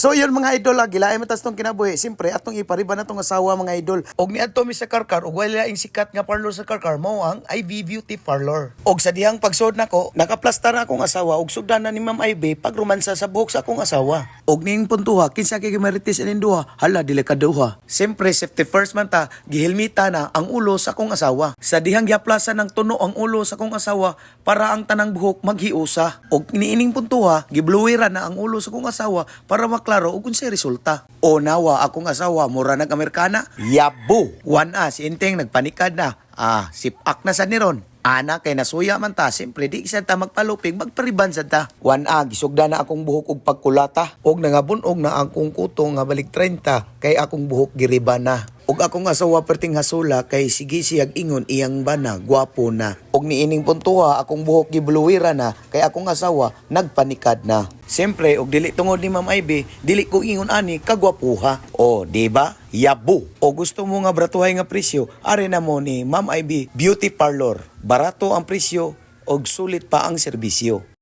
So yun mga idol, ah, gilaay matas tong kinabuhi. Siyempre, atong ipariba na tong asawa mga idol. Og ni adto mi sa karkar, og wala ing sikat nga parlor sa karkar, mao ang IV Beauty Parlor. Og sa dihang pagsud nako, nakaplastar na akong asawa og sugdan na ni Ma'am Ivy pagrumansa sa buhok sa akong asawa. Og ning puntuha, kinsa kay gimaritis ining duha, hala delikaduha. Siyempre, safety first man ta, gihilmita na ang ulo sa akong asawa. Sa dihang giaplasan ng tuno ang ulo sa akong asawa para ang tanang buhok maghiusa. Og niining puntuha, gibluwira na ang ulo sa akong asawa para maklaro og unsay resulta. O nawa akong asawa mura nag-Amerikana? Yabu! One as, inteng nagpanikad na. Ah, sipak na sa niron. Ana kay nasuya man ta, siyempre di isa ta magpaluping, magpariban sa ta. One a, gisugda na akong buhok og pagkulata. Og nangabunog na akong kuto nga balik 30, kay akong buhok giriba na. Og akong asawa perting hasula kay sige siyag ingon iyang bana, gwapo na. Og niining puntuha akong buhok gibuluwira na kay akong asawa nagpanikad na. Siyempre, og dili tungod ni Ma'am Ivy, dili ko ingon ani kagwapuha. O, di ba? Yabu. O gusto mo nga bratuhay nga presyo, are na mo ni Ma'am Ivy Beauty Parlor. Barato ang presyo og sulit pa ang serbisyo.